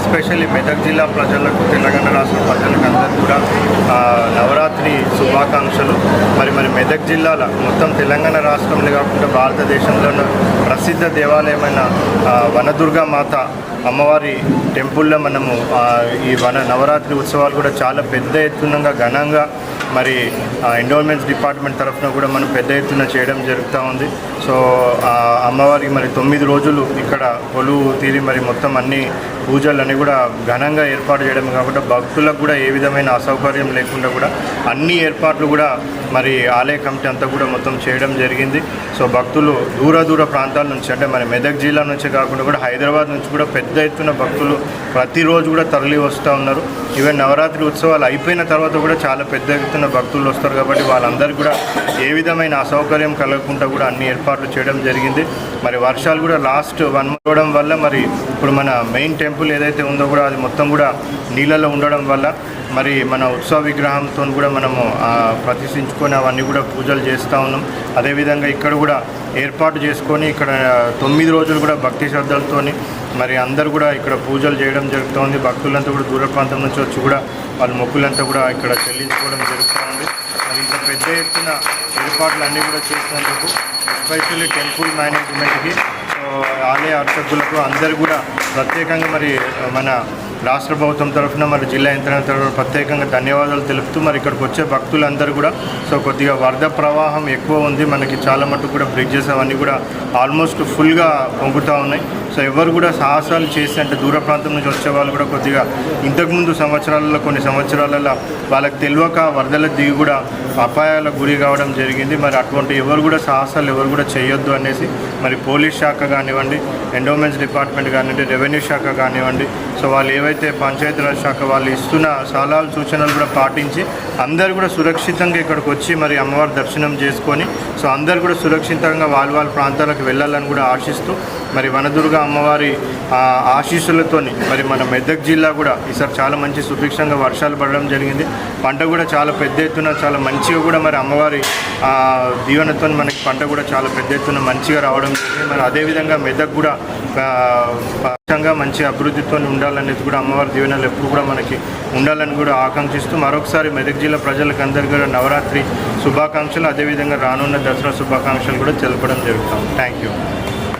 Especially Medak జిల్లా ప్రజలకు తెలంగాణ రాష్ట్ర ప్రజలకు అందరూ కూడా నవరాత్రి శుభాకాంక్షలు. మరి మరి మెదక్ జిల్లాల మొత్తం తెలంగాణ రాష్ట్రంలో కాకుండా భారతదేశంలోనూ ప్రసిద్ధ దేవాలయమైన వనదుర్గా మాత అమ్మవారి టెంపుల్లో మనము ఈ వన నవరాత్రి ఉత్సవాలు కూడా చాలా పెద్ద ఎత్తునంగా ఘనంగా మరి ఎండోర్మెంట్స్ డిపార్ట్మెంట్ తరఫున కూడా మనం పెద్ద ఎత్తున చేయడం జరుగుతూ ఉంది. సో అమ్మవారికి మరి తొమ్మిది రోజులు ఇక్కడ కొలువు తీరి మరి మొత్తం అన్ని పూజలు అన్నీ కూడా ఘనంగా ఏర్పాటు చేయడం కాకుండా భక్తులకు కూడా ఏ విధమైన అసౌకర్యం లేకుండా కూడా అన్ని ఏర్పాట్లు కూడా మరి ఆలయ కమిటీ అంతా కూడా మొత్తం చేయడం జరిగింది. సో భక్తులు దూర దూర ప్రాంతాల నుంచి అంటే మరి మెదక్ జిల్లా నుంచి కాకుండా కూడా హైదరాబాద్ నుంచి కూడా పెద్ద పెద్ద ఎత్తున భక్తులు ప్రతిరోజు కూడా తరలి వస్తూ ఉన్నారు. ఈవెన్ నవరాత్రి ఉత్సవాలు అయిపోయిన తర్వాత కూడా చాలా పెద్ద ఎత్తున భక్తులు వస్తారు కాబట్టి వాళ్ళందరూ కూడా ఏ విధమైన అసౌకర్యం కలగకుండా కూడా అన్ని ఏర్పాట్లు చేయడం జరిగింది. మరి వర్షాలు కూడా లాస్ట్ వన్ ఉండడం వల్ల మరి ఇప్పుడు మన మెయిన్ టెంపుల్ ఏదైతే ఉందో కూడా అది మొత్తం కూడా నీళ్ళలో ఉండడం వల్ల మరి మన ఉత్సవ విగ్రహంతో కూడా మనము ప్రతిష్ఠించుకొని అవన్నీ కూడా పూజలు చేస్తూ ఉన్నాం. అదేవిధంగా ఇక్కడ కూడా ఏర్పాటు చేసుకొని ఇక్కడ తొమ్మిది రోజులు కూడా భక్తి శ్రద్ధలతోని మరి అందరూ కూడా ఇక్కడ పూజలు చేయడం జరుగుతుంది. భక్తులంతా కూడా దూర ప్రాంతం నుంచి వచ్చి కూడా వాళ్ళ మొక్కులంతా కూడా ఇక్కడ చెల్లించుకోవడం జరుగుతుంది. మరి ఇంత పెద్ద ఎత్తున ఏర్పాట్లు అన్నీ కూడా చేసినందుకు ఎస్పెషల్లీ టెంపుల్ మేనేజ్మెంట్కి ఆలయ అర్చకులకు అందరు కూడా ప్రత్యేకంగా మరి మన రాష్ట్ర ప్రభుత్వం తరఫున మరి జిల్లా యంత్రాంగం తరఫున ప్రత్యేకంగా ధన్యవాదాలు తెలుపుతూ మరి ఇక్కడికి వచ్చే భక్తులందరూ కూడా సో కొద్దిగా వరద ప్రవాహం ఎక్కువ ఉంది మనకి చాలా మటుకు కూడా బ్రిడ్జెస్ అవన్నీ కూడా ఆల్మోస్ట్ ఫుల్గా పొంగుతూ ఉన్నాయి. సో ఎవరు కూడా సాహసాలు చేసి అంటే దూర ప్రాంతం నుంచి వచ్చే వాళ్ళు కూడా కొద్దిగా ఇంతకుముందు సంవత్సరాలలో కొన్ని సంవత్సరాలలో వాళ్ళకి తెలియక వరదల దిగి కూడా అపాయాలకు గురి కావడం జరిగింది. మరి అటువంటి ఎవరు కూడా సాహసాలు ఎవరు కూడా చేయొద్దు అనేసి మరి పోలీస్ శాఖ కానివ్వండి. ఎండోమెంట్స్ డిపార్ట్మెంట్ కానివ్వండి రెవెన్యూ శాఖ కానివ్వండి సో వాళ్ళు ఏవైతే పంచాయతీరాజ్ శాఖ వాళ్ళు ఇస్తున్న సలహాలు సూచనలు కూడా పాటించి అందరు కూడా సురక్షితంగా ఇక్కడికి వచ్చి మరి అమ్మవారి దర్శనం చేసుకొని సో అందరు కూడా సురక్షితంగా వాళ్ళ వాళ్ళ ప్రాంతాలకు వెళ్ళాలని కూడా ఆశిస్తూ మరి వనదుర్గ అమ్మవారి ఆశీస్సులతోని మరి మన మెదక్ జిల్లా కూడా ఈసారి చాలా మంచి సుభిక్షంగా వర్షాలు పడడం జరిగింది. పంట కూడా చాలా పెద్ద ఎత్తున చాలా మంచిగా కూడా మరి అమ్మవారి దీవెనతో మనకి పంట కూడా చాలా పెద్ద ఎత్తున మంచిగా రావడం జరిగింది. మరి అదేవిధంగా మెదక్ కూడా పక్షంగా మంచి అభివృద్ధితో ఉండాలనేది కూడా అమ్మవారి దీవెనలు ఎప్పుడు కూడా మనకి ఉండాలని కూడా ఆకాంక్షిస్తూ మరొకసారి మెదక్ జిల్లా ప్రజలకు అందరికీ కూడా నవరాత్రి శుభాకాంక్షలు అదేవిధంగా రానున్న దసరా శుభాకాంక్షలు కూడా తెలపడం జరుగుతాం థ్యాంక్ యూ